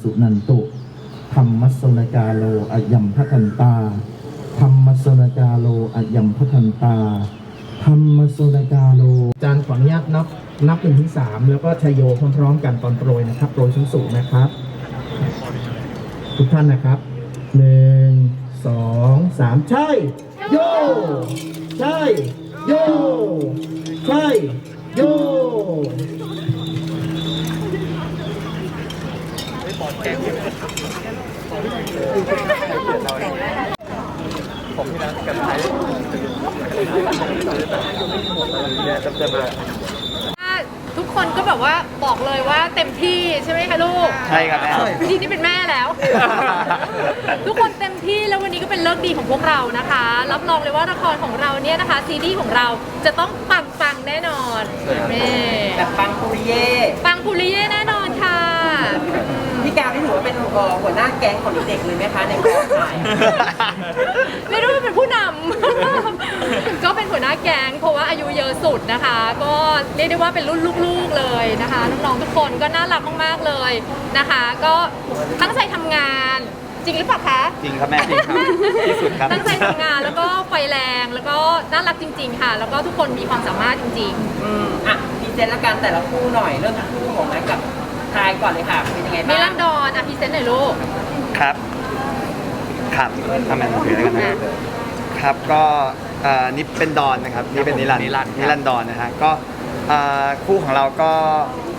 สุนันตุธรรมสนกาโลอายัมพัทันตาธรรมสนกาโลอายัมพัทันตาธรรมสนกาโลอาจารย์ขออนุญาตนับนับหนึ่งถึงสามแล้วก็ชยโยพร้อมๆกันตอนโปรยนะครับโปรยสูงๆนะครับ ทุกท่านนะครับหนึ่งสองสามใช่ โย ใช่ โย ใช่ โย ทุกคนก็แบบว่าบอกเลยว่าเต็มที่ใช่ไหมคะลูกใช่ครับแม่ทีนี้เป็นแม่แล้ว ทุกคนเต็มที่แล้ววันนี้ก็เป็นเลิกดีของพวกเรานะคะ รับรองเลยว่าละครของเราเนี่ยนะคะซีรีส์ของเราจะต้องปังปังๆแน่นอนนี่แบบปังปุริเย่ปังปุริเย่แน่นอนค่ะพี่กาว นี่ถือว่าเป็นเอ่อหัวหน้าแก๊งของเด็กๆเลยไหมคะในกองถ่ายไม่รู้ว่าเป็นผู้นำ ก็เป็นหัวหน้าแก๊งเพราะว่าอายุเยอะสุดนะคะ ก็เรียกได้ว่าเป็นรุ่นลูกๆเลยนะคะน้องๆทุกคนก็น่ารักมากๆเลยนะคะ ก็ตั้งใจทำงานจริงหรือเปล่าคะ จริงครับแม่จริงครับที่สุดครับ ตั้งใจทำงานแล้วก็ไฟแรงแล้วก็น่ารักจริง ๆ ค่ะ แล้วก็ทุกคนมีความสามารถจริง อืมอะพรีเซนต์ละกันแต่ละคู่หน่อยเริ่มที่คู่ของแม็กกับ ทายก่อนเลยค่ะเป็นยังไงๆมิบ้าลังนดอนอะพรีเซนต์หน่อยลูก ครับ ครับทำไมผมถือแล้วกันนะครับครับ ก็เอ่อนี่เป็นดอนนะครับ นี่เป็นนิรันดร์นิรันดร์ครับ นิรันดรนะฮะ ก็เอ่อคู่ของเราก็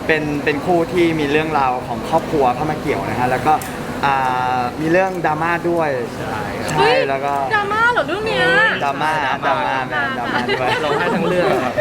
เป็นเป็นคู่ที่มีเรื่องราวของครอบครัวเข้ามาเกี่ยวนะฮะ แล้วก็ อ่ามีเรื่องดราม่าด้วย ใช่ครับ ใช่แล้วก็ดราม่าเหรอเรื่องเนี้ย ดราม่าดราม่าแม่ดราม่าด้วยร้องไห้ทั้งเรื่องครับ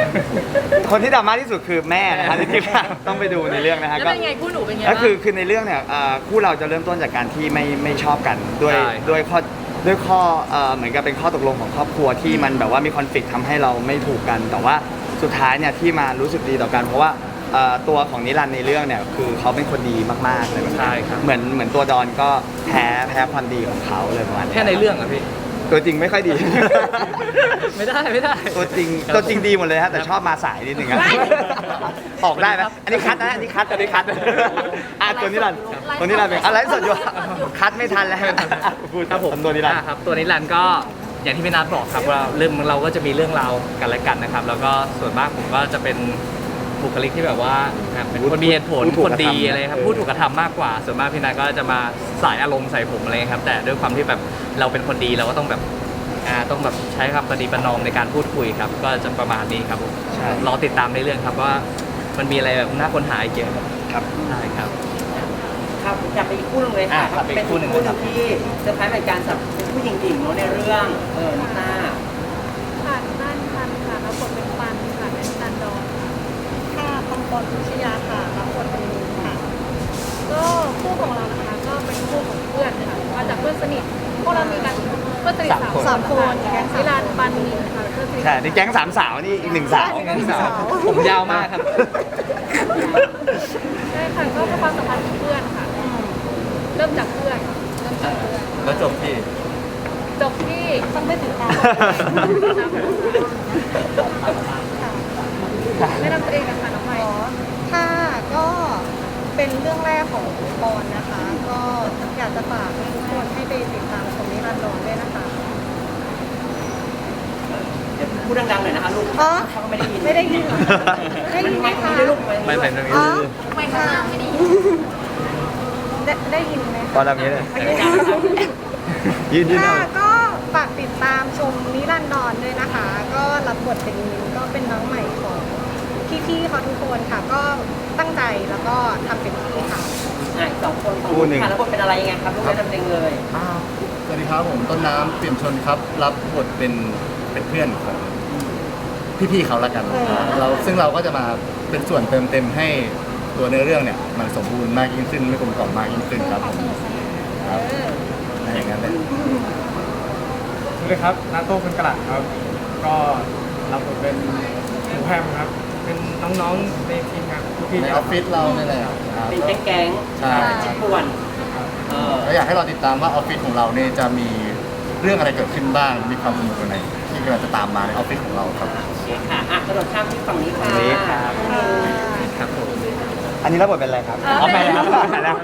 คนที่ดราม่าที่สุดคือแม่นะฮะจริงๆต้องไปดูในเรื่องนะฮะแล้วก็ เป็นไงคู่หนูเป็นไงก็บ้าง คือคือในเรื่องเนี่ยเอ่อคู่เราจะเริ่มต้นจากการที่ไม่ไม่ชอบกันด้วยใช่ครับ ด้วยข้อด้วยข้อเอ่อเหมือนกับเป็นข้อตกลงของครอบครัวที่มันแบบว่ามีคอนฟ lict ทำให้เราไม่ถูกกัน แต่ว่าสุดท้ายเนี่ยที่มารู้สึกดีต่อกัน เพราะว่า เอ่อตัวของนิรันดร์ในเรื่องเนี่ยคือเขาเป็นคนดีมากๆเลยแบบนั้นใช่ครับ เหมือนเหมือนตัวดอนก็แพ้แพ้ความดีของเขาเลยประมาณแค่ในเรื่องเหรอพี่ ตัวจริงไม่ค่อยดี ไม่ได้ไม่ได้ ตัวจริงตัวจริงดีหมดเลยฮะแต่ชอบมาสายนิดนึงอะออกได้ไหมอันนี้คัดนะอันนี้คัดอันนี้คัดอะตัวนี้รันดร์ตัวนี้รันดร์เป็นอะไรสดอยู่คัดไม่ทันแล้วพูดครับผมตัวนี้รันดร์ อ่าครับตัวนิรันดร์ก็อย่างที่พี่นัทบอกครับว่าเรื่องเราก็จะมีเรื่องราวกันและกันนะครับ แล้วก็ส่วนมากผมก็จะเป็น บุคลิกที่แบบว่าอะเป็นคนมีเหตุผลพูดถูกคนดีกระทำอะไรครับเออ พูดถูกกระทำมากกว่า ส่วนมากพี่นัทก็จะมาสายอารมณ์ใส่ผมอะไรครับ แต่ด้วยความที่แบบเราเป็นคนดีเราก็ต้องแบบอ่าต้องแบบใช้คำประดีประนอมในการพูดคุยครับ ก็จะประมาณนี้ครับผมใช่ รอติดตามในเรื่องครับว่ามันมีอะไรแบบน่าค้นหาอีกเยอะครับครับ ใช่ครับ ครับอยากไปอีกคู่หนึงเลยค่ะอะครับไปอีเป็นกคู่คู่หนึ่งหนึ่งที่เซอร์ไพรส์เหมือนกันสำหรับเป็นผู้หญิงหญิงเนาะในเรื่อง เออนิต้า ค่ะบ้านพันค่ะรับบทเป็นปันค่ะเป็นนันดอน ค่ะปังปอนพิชยาค่ะรับบทเป็นมินค่ะ ก็คู่ของเรานะคะก็เป็นคู่ของเพื่อนค่ะมาจากเพื่อนสนิทพวกเรามีกันเพื่อนสนิทสามคนสามคนแกงซิรันปันนินค่ะเพื่อนสนิทใช่ในแก๊งสามสาวนี่อีกหนึ่งสาว ผมยาวมากครับ ใช่ค่ะก็เป็นความสัมพันธ์ของเพื่อนค่ะ เริ่มจากเพื่อนเริ่มจากเพื่อนแล้วจบที่จบที่ต้องไม่ติดตาม แนะนำตัวเองกันค่ะน้องใหม่อ๋อค่ะก็เป็นเรื่องแรกของปอนนะคะ ก็อยากจะฝากให้ทุกคนให้ไปติดตามชมนิรันดรด้วยนะคะเดี๋ยวพูดดังๆหน่อยนะคะลูกอ๋อเขาก็ไม่ได้ยินไม่ได้ยินเหรอได้ยินไหมคะไม่ได้ลูกไม่เป็นตรงนี้อ๋อไม่ค่ะไม่ดีได้ได้ยินไหมตอคะนแบบนี้เลยไม่ได้ดังนะครับยืนยืนค่ะเอาก็ฝากติดตามชมนิรันดรด้วยนะคะ ก็รับบทเป็นมินก็เป็นน้องใหม่ของ พี่ๆเขาทุกคนค่ะ ก็ตั้งใจแล้วก็ทำเต็มที่ค่ะ อะอีกสองคนของลูกค่ะแล้วบทเป็นอะไรยังไงครับลูกแนะนำเองเลยสวัสดีครับผมต้นน้ำเปี่ยมชนครับ รับบทเป็นเป็นเพื่อนของพี่ๆเขาละกันเออ เราซึ่งเราก็จะมาเป็นส่วนเติมเต็มให้ตัวเนื้อเรื่องเนี่ย มันสมบูรณ์มากยิ่งขึ้นไม่กลมกล่อมมากยิ่งขึ้นครับผมครับอย่างนั้นเลยสวัสดีครับนาโต้คนกระดาษครับ ก็รับบทเป็นหมูแฮมครับ เป็นน้องๆในทีมงานพี่ในๆออฟฟิศเราเนี่ยแหละครับ เป็นแก๊งใช่ๆจิตป่วนเออแล้วอยากให้เราติดตามว่าออฟฟิศของเราเนี่ยจะมีเรื่องอะไรเกิดขึ้นบ้าง มีความสนุกอะไรที่กำลังจะตามมาในออฟฟิศของเราครับโอเคค่ะอะกระโดดข้ามที่ฝั่งนี้ค่ะนี่ครับอืมครับผมออันนี้รับบทเป็นอะไรครับเอาไปแล้วเอาไปแล้ว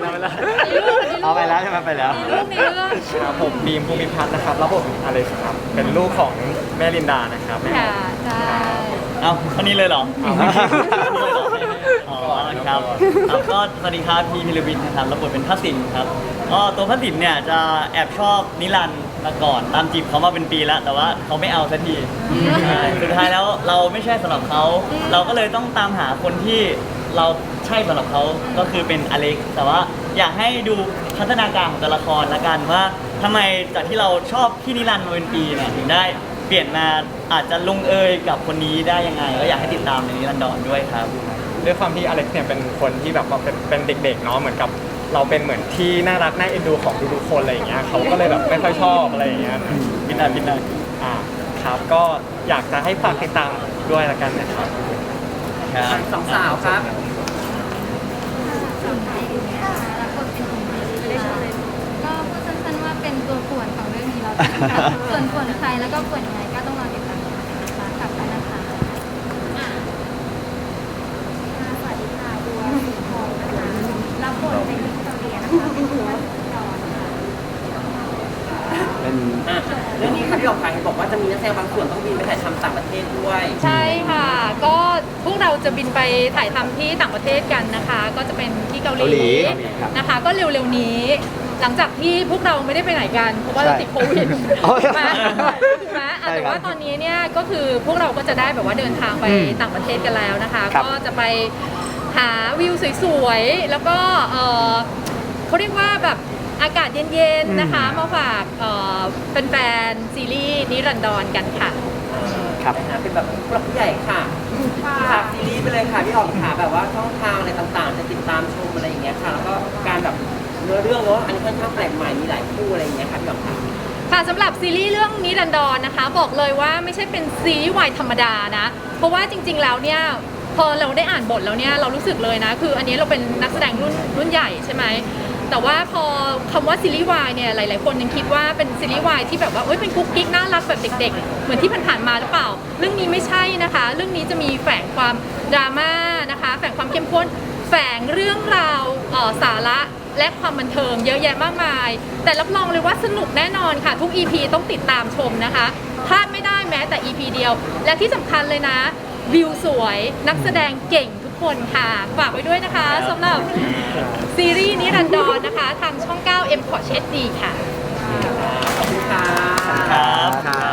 เอาไปแล้วใช่ไหมไปแล้วในเรื่องในเรื่อง ครับผมบีมภูมิพัฒน์นะครับรับบทเป็นอเล็กซ์ครับเป็นลูกของแม่ลินดานะครับแม่ค่ะใช่ เอาคนนี้เลยเหรออ๋อครับครับก็สวัสดีครับพี่พิรวินนะครับรับบทเป็นพระสินครับก็ตัวพระสินเนี่ยจะแอบชอบนิรันดร์มาก่อนตามจีบเขามาเป็นปีแล้ว แต่ว่าเขาไม่เอาสักทีใช่สุดท้ายแล้วเราไม่ใช่สำหรับเขาเราก็เลยต้องตามหาคนที่เราใช่สำหรับเขาก็คือเป็นอเล็กซ์แต่ว่าอยากให้ดูพัฒนาการของตัวละครละกันว่าทำไมจากที่เราชอบพี่นิรันดร์มาเป็นปีเนี่ยถึงได้ เปลี่ยนมาอาจจะลงเอยกับคนนี้ได้ยังไง ก็อยากให้ติดตามในนิรันดรด้วยครับด้วยความที่อเล็กซ์เนี่ยเป็นคนที่แบบว่าเป็นเป็นเด็กๆเนาะเหมือนกับเราเป็นเหมือนที่น่ารักน่าเอ็นดูของทุกๆคนอะไรอย่างเงี้ยเขาก็เลยแบบไม่ค่อยชอบอะไรอย่างเงี้ยบินได้บินได้อ่าครับก็อยากจะให้ฝากติดตามด้วยละกันนะครับครับสองสาวครับรับบทเป็นของดีค่ะก็พูดสั้นๆว่าเป็นตัวป่วนของ เรื่องนี้แล้วนส่วนป่วนใครแล้วก็ป่วนยังไงก็ต้องรอติดตามนะคะกลับไปนะคะอะสวัสดีค่ะบัวสีทองนะคะรับบทเป็นวิกตอเรียนะคะเป็นตัวดอนค่ะเป็นอะเรื่องนี้ค่ะพี่ออกขายเห็นบอกว่าจะมีนักแสดงบางส่วนต้องบินไปถ่ายทำต่างประเทศด้วย ใช่ค่ะ ก็พวกเราจะบินไปถ่ายทำที่ต่างประเทศกันนะคะ ก็จะเป็นที่เกาหเกาหลีลีครับ นะคะ ก็เร็วๆนี้ หลังจากที่พวกเราไม่ได้ไปไหนกันเพราะว่าเราใช่ติดโควิดเอาถูกไหมถูกไหมอะใช่แต่ครับว่าตอนนี้เนี่ยก็คือพวกเราก็จะได้แบบว่าเดินทางไปอืมต่างประเทศกันแล้วนะคะ ครับ ก็จะไปหาวิวสวยๆ แล้วก็เอ่อเขาเรียกว่าแบบอากาศเย็นๆนะคะ มาฝากเอ่อแฟนๆซีรีส์นิรันดรกันค่ะ ครับนะเป็นแบบผู้หลักผู้ใหญ่ค่ะฝากซีรีส์ไปเลยค่ะพี่ออกค่ะแบบว่าช่องทางอะไรต่างๆ จะติดตามชมอะไรอย่างเงี้ยค่ะ แล้วก็การแบบ เนื้อเรื่องเนาะอันนี้ค่อนข้างแปลกใหม่มีหลายคู่อะไรอย่างเงี้ยค่ะพี่ออกค่ะค่ะสำหรับซีรีส์เรื่องนิรันดรนะคะ บอกเลยว่าไม่ใช่เป็นซีรีส์วายธรรมดานะ เพราะว่าจริง ๆ แล้วเนี่ยพอเราได้อ่านบทแล้วเนี่ยเรารู้สึกเลยนะ คืออันนี้เราเป็นนักแสดงรุ่นรุ่นใหญ่ใช่ไหมแต่ว่าพอคำว่าซีรีส์วายเนี่ยหลาย ๆ คนยังคิดว่าเป็นซีรีส์วายที่แบบว่าเอ้ยเป็นกุ๊กกิ๊กน่ารักแบบเด็ก ๆ เหมือนที่ผ่านๆมาหรือเปล่า เรื่องนี้ไม่ใช่นะคะ เรื่องนี้จะมีแฝงความดราม่านะคะ แฝงความเข้มข้น แฝงเรื่องราวเอ่อสาระ และความบันเทิงเยอะแยะมากมาย แต่รับรองเลยว่าสนุกแน่นอนค่ะ ทุก EP ต้องติดตามชมนะคะพลาดไม่ได้แม้แต่ EP เดียว และที่สำคัญเลยนะ วิวสวยนักแสดงเก่งทุกคนค่ะ ฝากไว้ด้วยนะคะสำหรับซีรีส์นิรันดรนะคะ ทางช่อง 9 M ขอเช็ดดีค่ะขอบคุณค่ะครับ